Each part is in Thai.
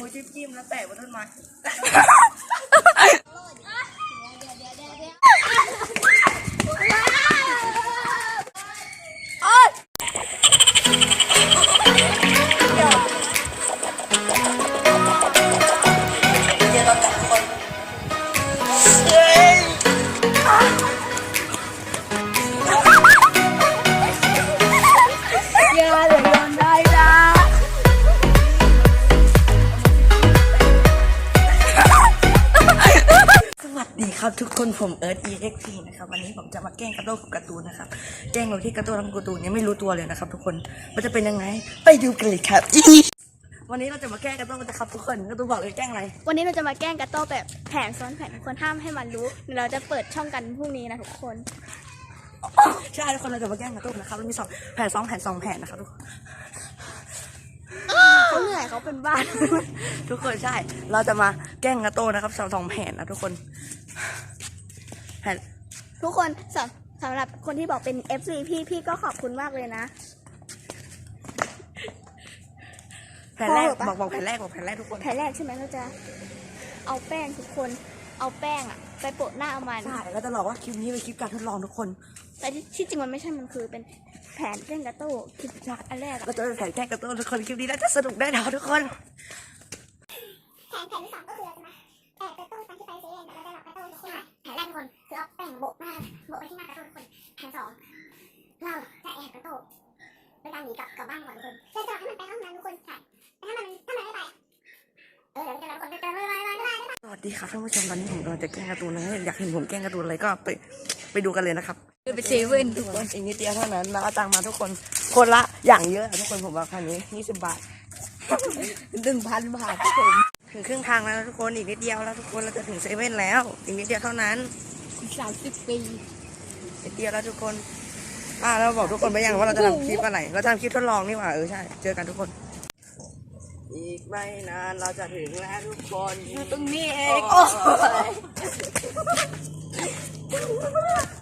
มือจิ้มจิ้มแล้วแตะบนต้นไม้อย่ ครับทุกคนผมเอิร์ธ EXP นะครับวันนี้ผมจะมาแกล้งกระโดดกับการ์ตูนนะครับแกล้งโดยที่กระโดดทำการ์ตูนยังไม่รู้ตัวเลยนะครับ ทุกคนมันจะเป็นยังไงไปดูกันเลยครับ วันนี้เราจะมาแกล้งกระโดดกันนะครับทุกคนกระตูนบอกเลยแกล้งอะไรวันนี้เราจะมาแกล้งกระโต้แบบแผนซ้อนแผนทุกคนห้ามให้มันรู้เดี๋ยวเราจะเปิดช่องกันพรุ่งนี้นะทุกคน ใช่ทุกคนเราจะมาแกล้งกระตูนนะครับมันมีสองแผนสองแผนสองแผนนะครับทุกคน เขาเหนื่อยเขาเป็นบ้าน ทุกคนใช่ เราจะมาแกล้งกระโตนนะครับสองสองแผนนะทุกคนแผนทุกคนสำสำหรับคนที่บอกเป็น FC พี่พี่ก็ขอบคุณมากเลยนะ แผนแรกพอเหรอปะ บอกบอกแผนแรกบอกแผนแรกทุกคน แผนแรกใช่ไหมเราจะเอาแป้งทุกคน เอาแป้งอะไปโปะหน้าเอามันใช่เราจะบอกว่าคลิปนี้เป็นคลิปการทดลองทุกคน แต่ที่ที่จริงมันไม่ใช่มันคือเป็น แผนแกล้งกระโต้คลิปอันแรกอะเราจะเป็นแผนแกล้งกระโตนทุกคนคลิปนี้น่าจะสนุกแน่นอนทุกคน แผนแผนที่สองก็คืออะไรนะแอบกระตุ้นตอนที่ไปเซเว่นแล้วได้หลอกกระตุ้นทุกคนแผนแรกทุกคนคือเอาแป้งโบกหน้าโบกไปที่หน้ากระตุ้นทุกคนแผนสองเราจะแอบกระตุ้นโดยการหนีกลับกลับบ้านก่อนทุกคนเราจะให้มันไปห้องน้ำทุกคนใช่แต่ถ้ามันถ้ามันไม่ไปเออเดี๋ยวจะเราคนจะเจอไม่ไปไม่ไปไม่ไปสวัสดีครับท่านผู้ชมวันนี้ผมกำลังจะแกล้งการ์ตูนนะอยากเห็นผมแกล้งการ์ตูนอะไรก็ไปไปดูกันเลยนะครับ ไปเซเว่นทุกคนอีกนิดเดียวเท่านั้นแล้วเอาตังค์มาทุกคน คนละอย่างเยอะอะทุกคนผมว่าครั้งนี้ยี่สิบบาทหนึ่งพันบาททุกคนถึงครึ่งทางแล้วนะทุกคนอีกนิดเดียวแล้วทุกคนเราจะถึงเซเว่นแล้ว อีกนิดเดียวเท่านั้นสามสิบปีนิดเดียวแล้วทุกคนอ่าเราบอกทุกคนไปยังว่าเราจะทำคลิปอะไรเราจะทำคลิปทดลองนี่หว่าเออใช่เจอกันทุกคน อีกไม่นานเราจะถึงแล้วทุกคนตรงนี้เอโอ้ง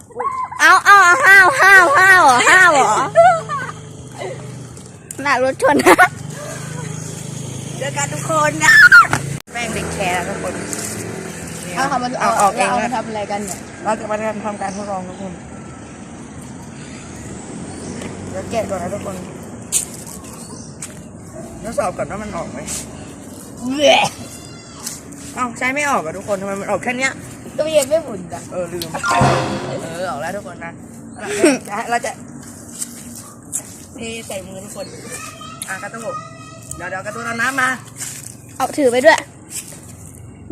เอาเอาห้าวห้าวห้าวเหรอห้าวเหรอหน้ารถชนนะเจอกันทุกคนนะแม่งเด็กแคร์ทุกคนเอาค่ะมันเอาออกเองเอาแล้วมาทำอะไรกันเนี่ยเราจะมาทำการทดลองทุกคนเดี๋ยวแกะก่อนนะทุกคนทดสอบก่อนว่ามันออกไหมเอ้าใช้ไม่ออกอะทุกคนทำไมมันออกแค่เนี้ย ตู้เย็นไม่หมุนจ้ะเออลืม เออออกแล้วทุกคนนะเราจะเราจะเทใส่มือทุกคน อะกระตุ้นเดี๋ยวเดี๋ยวกระตุ้นเอาน้ำมาเอาถือไปด้วย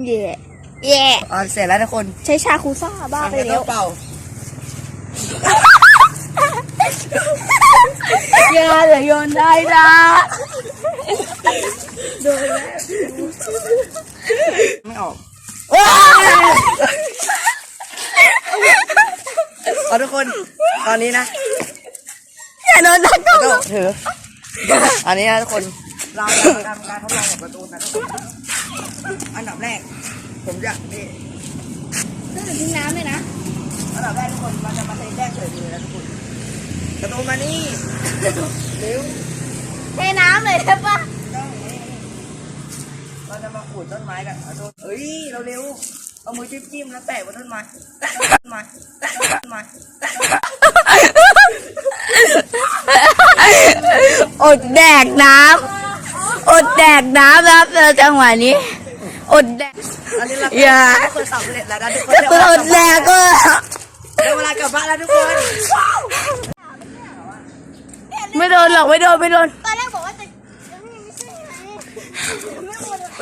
เย่เย่อะเสร็จแล้วทุกคนใช้ชาคูซ่าบ้าอะไปกระแล้ตุ้วนเป่าอย่าเลยโยนได้นะโดนแล้วไม่ออก เอาทุกคน ตอนนี้นะอย่าโดนนักกระตุ้นถือ อันนี้นะทุกคน เราจะทำการทดลองกับประตูนะทุกคนอันดับแรก ผมจะนี่ต้องถึงน้ำเลยนะ อันดับแรกทุกคนเราจะมาเทแป้งเฉยมือนะทุกคนกระตูนมานี่เร็วเทน้ำเลยใช่ปะต้องนี่เราจะมาขูดต้นไม้กันเอาต้นเอ้ย เราเร็ว เอามือจิ้มจิ้มแล้วแตะบนต้นไม้แตะบนต้นไม้แตะบนต้นไม้แตะบนต้นไม้อดแดกน้ำอดแดกน้ำนะครับเจอจังหวะนี้ อดแดกอันนี้เราอย่าทุกคนสำเร็จแล้วนะทุกคนเดี๋ยวอดแดกก็เดี๋ยวเวลากลับบ้านแล้วทุกคน ไม่โดนหรอกไม่โดนไม่โดนตอนแรกบอกว่าจะ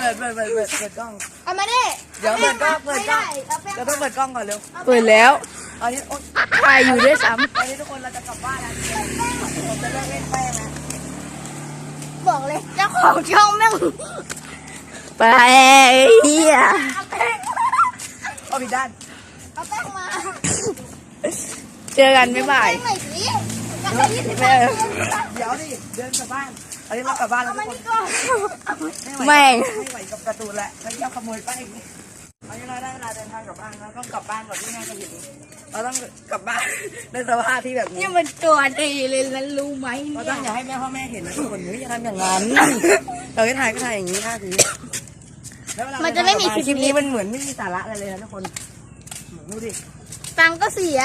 ปิดเปิดเปิดเปิดเปิดกล้องเอามาดิเดี๋ยวเปิดกล้องเปิดไม่กล้อได้งเอาแป้งเราต้องเปิดกล้องก่อนเร็วเปิดแล้วอันนี้โอ๊ยถ่ายอยู่ด้วยซ้อันนี้ทุกคนเราจะกลับบ้านแล้วผมจะเลิกเล่นแป้งแล้วบอกเลยเจ้าของช่องแม่งำไปเฮียเอาแป้งเอาผิดด้านเอาแป้งมา เจอกันบ๊ายบาย แป้งหน่อยสิ แม่เดี๋ยวดิเดินกลับบ้านอันนี้เรากลับบ้านแล้วทุกคนแม่งไม่ไหวกับการ์ตูนแล้วแล้วจะขโมยป้ายตอนนี้เราได้เวลาเดินทางกลับบ้านเราต้องกลับบ้านก่อนที่แม่จะเห็นเราต้องกลับบ้านในสภาพที่แบบนี้นี่มันตัวดีเลยแล้วรู้ไหมเราต้องอย่าให้แม่พ่อแม่เห็นนะทุกคนเฮ้ยอย่าทำอย่างนั้นเราจะถ่ายก็ถ่ายอย่างนี้ท่าทีแล้วเวลามันจะไม่มีคคลิลิปปนี้นี้มันเหมือนไม่มีสาระอะไรเลยนะทุกคนดูดิตังค์ก็เสีย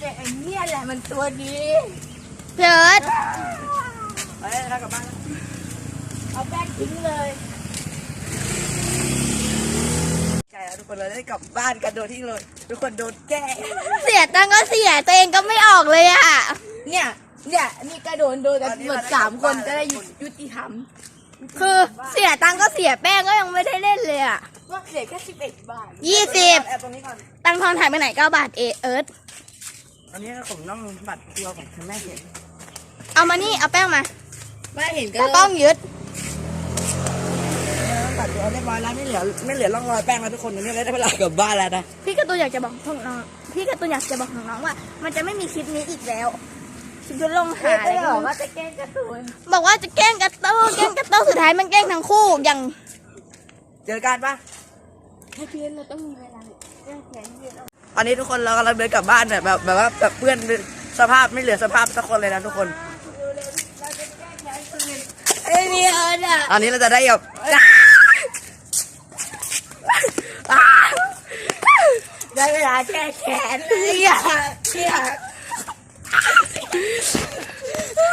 แต่ไอ้เนี่ยแหละมันตัวดีเพิร์ดไปเลยนะกลับบ้านแล้วเอาแป้งทิ้งเลยใจแล้วทุกคนเราได้กลับบ้านกันโดยที่เลยทุกคนโดนแกล้งเสียตังค์ก็เสียตัวเองก็ไม่ออกเลยอะ เนี่ยเนี่ยนี่ก็โดนโดนกันหมดสามคนจะได้ยุติธรรมคือเสียตังค์ก็เสียแป้งก็ยังไม่ได้เล่นเลยอะว่าเสียแค่สิบเอ็ดบาทยี่สิบแอบตรงนี้ก่อน ตังค์ทอนถ่ายไปไหนเก้าบาทเอเอิร์ธ อันนี้ผมต้องบัตรตัวของคุณแม่เห็นเอามานี่ เอาแป้งมาแม่เห็นก็ก็ต้องยึดบัตรตัวเรียบร้อยแล้วไม่เหลือไม่เหลือร่องรอยแป้งแล้วทุกคนอันนี้ได้เวลากลับบ้านแล้วนะพี่การะตูนอยากจะบอกพวกน้องพี่การะตูนอยากจะบอกน้องๆว่า มันจะไม่มีคลิปนี้อีกแล้วคลิปจะลงหาอะไรก็ไม่รู้ว่าจะแกล้งการ์ตูนบอกว่าจะแกล้งการะตูนแกล้งการะตูนสุดท้ายมันแกล้งทั้งคู่อย่างเจอกันปะให้พี่เราต้องมีเวลาแก้แค้นพี่ ตอนนี้ทุกคนเรากำลังเดินกลับบ้านแบบแบบแบบว่าแบบเพื่อนสภาพไม่เหลือสภาพสักคนเลยนะทุกคน ไอ้นี่เอิร์ธอะตอนนี้เราจะได้แบบได้เวลาแก้แค้นอยากอยาก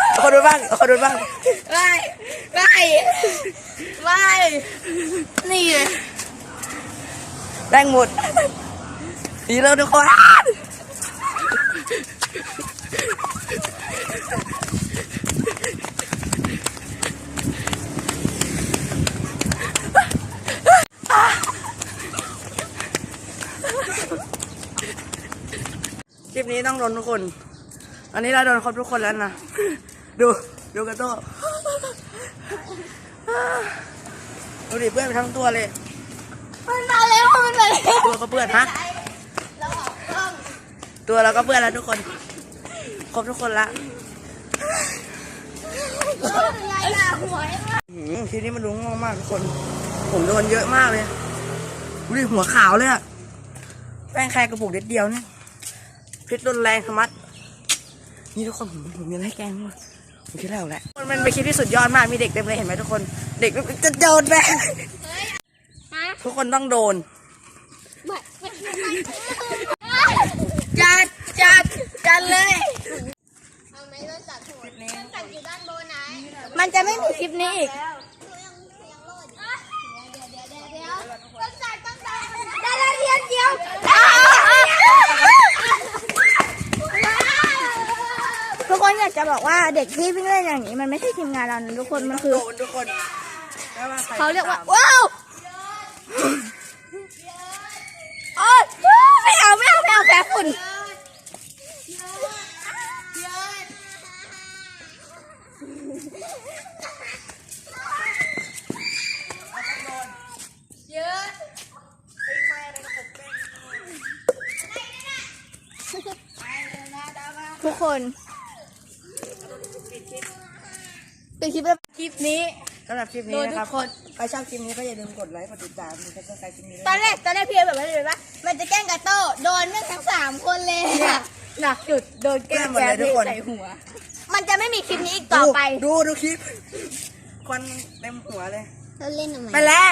เอาคนดูบ้างเอาคนดูบ้าง ไม่ไม่ไม่นี่เลยแบ่งหมด ดีแล้วทุกคนคลิปนี้ต้องโดนทุกคน อันนี้เราโดนครบทุกคนแล้วนะ ดู ดูกระโต้ดูดิเพื่อนไปทั้งตัวเลย มันมาแล้วมันมาแล้วตัวก็เปื้อนฮะ เราออกกล้อง ตัวเราก็เปื้อนแล้วทุกคน ครบทุกคนละไงล่ะหัวหืมทีนี้มันรุ้งมากๆทุกคน ผมโดนเยอะมากเลยดูดิหัวขาวเลยอะแป้งแค่กระปุกเด็ดเดียวเนี่ยพิษรุนแรงธรรมัดนี่ทุกคนผมผมยังให้แกล้งหมดผมคิดแล้วแหละมันเป็นคลิปที่สุดยอดมากมีเด็กเต็มเลยเห็นไหมทุกคน เด็กจะโดนแบงทุกคนต้องโดน จัดจัดจัดเลยมันจะไม่มีคลิปนี้อีกได้แล้วเดียวเดียวทุกคนอยากจะบอกว่าเด็กที่วิ่งเล่นอย่างนี้ มันไม่ใช่ทีมงานเรานะทุกคนมันคือ โดนทุกคนไม่ว่าใคเขาเรียกว่า ว้าว ทุกคนเป็นคลิปแบบคลิปนี้สำหรับคลิปโดนี้นนะครับทุกคน ใครชอบคลิปนี้ก็อย่าลืมกดไลค์กดติดตามกดซับสไครต์คลิปนี้ด้วยตอนแรกตอนแรกพี่เอแบบว่าเลยว่ามันจะแกล้งกระโต้โดนเนื่องทั้งสามคนเลยอะหนักจุดโดนแกล้งแกทุกคนใส่หัว มันจะไม่มีคลิปนี้อีกต่อไปดูดูคลิปควันเต็มหัวเลย เราเล่นทำไม ไปแล้ว